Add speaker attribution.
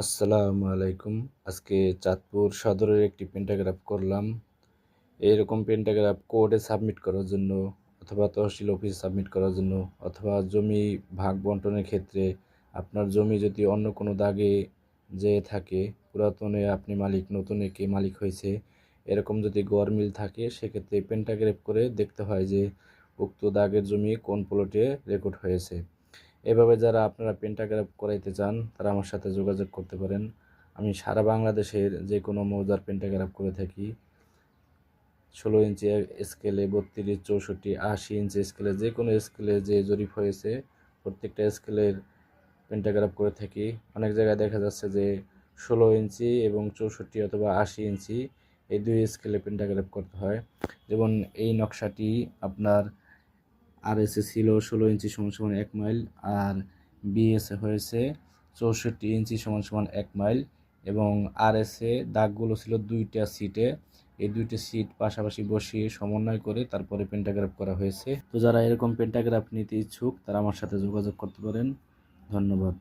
Speaker 1: আসসালামু আলাইকুম। আজকে চাঁদপুর সদরের একটি পেন্টাগ্রাফ করলাম। এইরকম পেন্টাগ্রাফ কোর্টে সাবমিট করার জন্য অথবা তহসিল অফিসে সাবমিট করার জন্য অথবা জমি ভাগ বন্টনের ক্ষেত্রে আপনার জমি যদি অন্য কোনো দাগে যে থাকে, পুরাতনে আপনি মালিক, নতুনে কে মালিক হয়েছে, এরকম যদি গড়মিল থাকে, সেক্ষেত্রে পেন্টাগ্রাফ করে দেখতে হয় যে উক্ত দাগের জমি কোন প্লটে রেকর্ড হয়েছে। এভাবে যারা আপনারা পেন্টাগ্রাফ করাইতে চান, তারা আমার সাথে যোগাযোগ করতে পারেন। আমি সারা বাংলাদেশের যে কোনো মৌজার পেন্টাগ্রাফ করে থাকি। ষোলো ইঞ্চি স্কেলে বত্রিশ, চৌষট্টি, আশি ইঞ্চি স্কেলে যে কোনো স্কেলে যে জরিপ হয়েছে, প্রত্যেকটা স্কেলের পেন্টাগ্রাফ করে থাকি। অনেক জায়গায় দেখা যাচ্ছে যে ষোলো ইঞ্চি এবং চৌষট্টি অথবা আশি ইঞ্চি এই দুই স্কেলে পেন্টাগ্রাফ করতে হয়। যেমন এই নকশাটি আপনার আর এসে ছিল ষোলো ইঞ্চি সমান সমান এক মাইল আর বিএসএ হয়েছে চৌষট্টি ইঞ্চি সমান সমান এক মাইল এবং আর এসে দাগগুলো ছিল দুইটা সিটে। এই দুইটা সিট পাশাপাশি বসিয়ে সমন্বয় করে তারপরে পেন্টাগ্রাফ করা হয়েছে। তো যারা এরকম পেন্টাগ্রাফ নিতে ইচ্ছুক তারা আমার সাথে যোগাযোগ করতে পারেন। ধন্যবাদ।